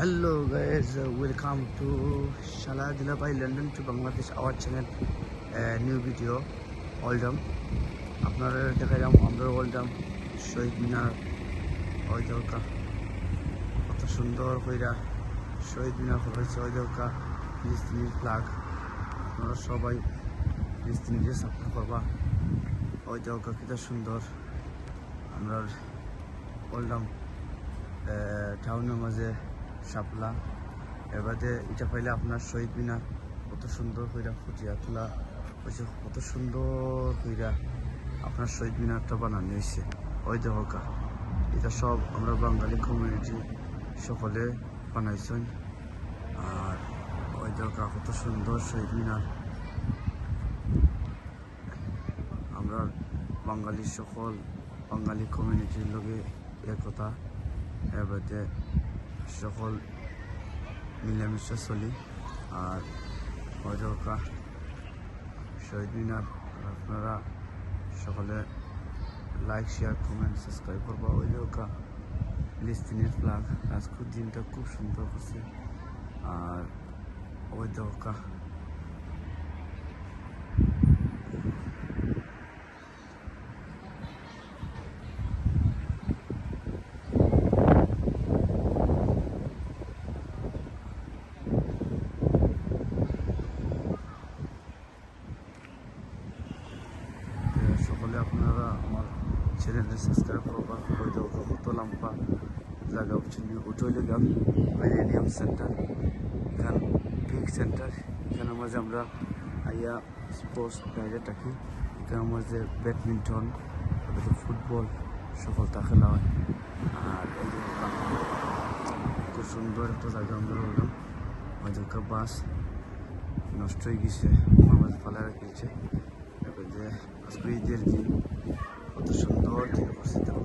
Hello guys, welcome to Dilabai London to Bangladesh our channel uh, new video Oldham আপনারা দেখাইলাম আমরা Oldham শহীদ মিনার ওই দরকা কত সুন্দর কইরা শহীদ মিনার হয়েছে ওই দরকা ফিলিস্তিনির ফ্লাগ আপনারা সবাই ফিলিস্তিনিকে সাপোর্ট করবা ওই দরকা কত সুন্দর আমরা ওল্ডাম টাউনের মাঝে শাপলা এবারে এটা পাইলে আপনার শহীদ মিনার কত সুন্দর কইরা ফুটিয়া তোলা হয়েছে কত সুন্দর কইরা আপনার শহীদ মিনারটা বানানো হয়েছে ওই দেহকা এটা সব আমরা বাঙালি কমিউনিটি সকলে বানাইছেন। আর ওই দেহকা কত সুন্দর শহীদ মিনার। আমরা বাঙালি সকল, বাঙালি কমিউনিটির লগে একতা। এবারে সকল মিলামিশা চলি। আর অযোধ্যা শহীদ মিনার, আপনারা সকলে লাইক শেয়ার কমেন্ট সাবস্ক্রাইব করব। অযোধ্যা ফিলিস্তিনের ফ্লাগ আজকের দিনটা খুব সুন্দর করছে। আর অযোধ্যা তো সকলে আপনারা আমার চ্যানেলে সাবস্ক্রাইব করবা হয়তো কত লম্বা জায়গা হচ্ছে উঠলে গান মিলেনিয়াম সেন্টার এখান পিঙ্ক সেন্টার এখানের মাঝে আমরা আইয়া স্পোর্টস বাইরে থাকি। এখানের মাঝে ব্যাডমিন্টন তারপরে ফুটবল সকলটা খেলা হয়। আর খুব সুন্দর একটা জায়গা আমরা হলাম হয়তো বাস নষ্ট হয়ে গেছে, আমার ফালা রেখেছে এবার যে আজকে ঈদের দিন, কত সুন্দর করছে দেখো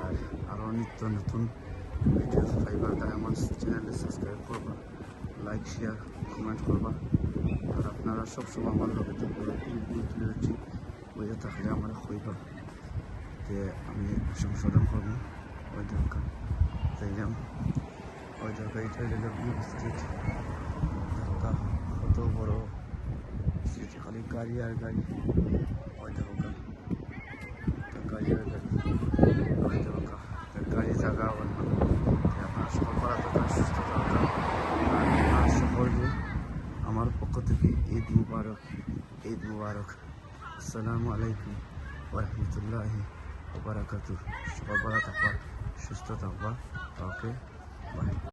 আর আরও নিত্য নতুন ভিডিও তাই আমার চ্যানেলে সাবস্ক্রাইব করবা লাইক শেয়ার কমেন্ট করবা। আর আপনারা সবসময় আমার লগে থাকবে তুলে হচ্ছি বইয়ে থাকলে আমার কইবা যে আমি সংশোধন করব ওই দরকার যাইলাম ওই দরকার এটা হইলে স্ট্রিট কত বড় স্ট্রিট খালি গাড়ি আর গাড়ি ওই ঢাকা গাড়ি আর গাড়ি ওই ঢাকা গাড়ি জায়গা অন্য আপনার সকল করা দরকার সুস্থ দরকার আর আপনার সকলকে আমার পক্ষ থেকে ঈদ মুবারক ঈদ মুবারক। আসসালামু আলাইকুম ওরহমতুল্লাহি ওবরাকাতু ভালো থাকবা, সুস্থ থাকবা। ওকে